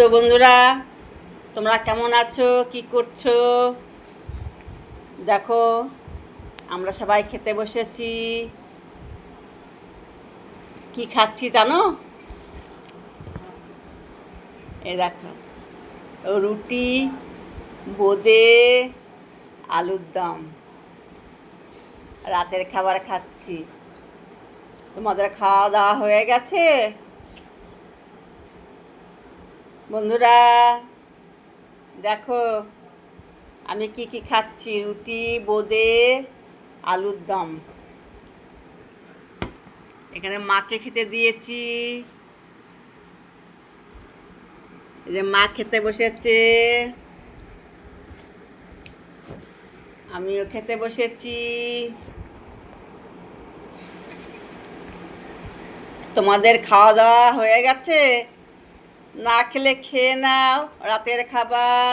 তো বন্ধুরা, তোমরা কেমন আছো? কি করছ? দেখো, আমরা সবাই খেতে বসেছি। কি খাচ্ছি জানো? এ দেখো, রুটি, বোঁদে, আলুর দম। রাতের খাবার খাচ্ছি। তোমাদের খাওয়া দাওয়া হয়ে গেছে? বন্ধুরা, দেখো, আমি কি কি খাচ্ছি? রুটি, বোঁদে, আলুর দম। এখানে মাকে খেতে দিয়েছি। এই যে মা খেতে বসেছে। আমিও খেতে বসেছি। তোমাদের খাওয়া দাওয়া হয়ে গেছে? না খেলে খেয়ে নাও রাতের খাবার।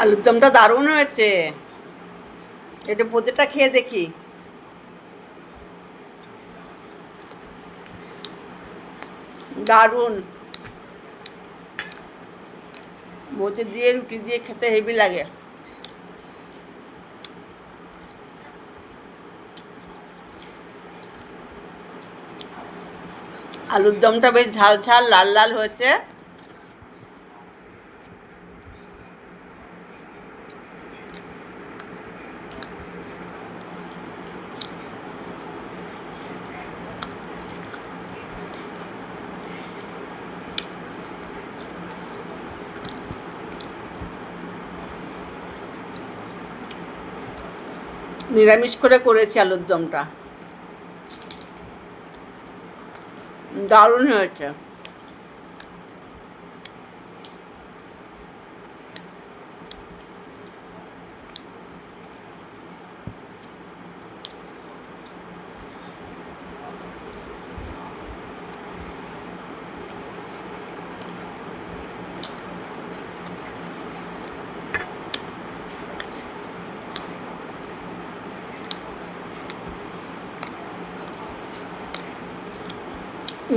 আলুর দমটা দারুণ হয়েছে। এটা পোতেটা খেয়ে দেখি। দারুণ। বোতে দিয়ে রুটি দিয়ে খেতে হেভি লাগে। আলুর দমটা বেশ ঝাল ঝাল লাল লাল হয়েছে। নিরামিষ করে করেছি আলুর দমটা। দারুণ হয়েছে।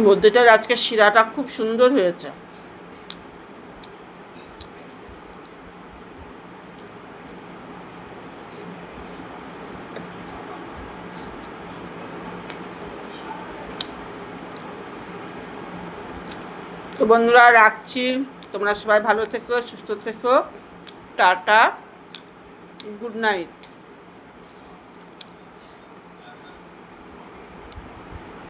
মধ্যেটার আজকে শিরাটা খুব সুন্দর হয়েছে? তো বন্ধুরা, রাখছি। তোমরা সবাই ভালো থেকো, সুস্থ থেকো। টাটা। Good night.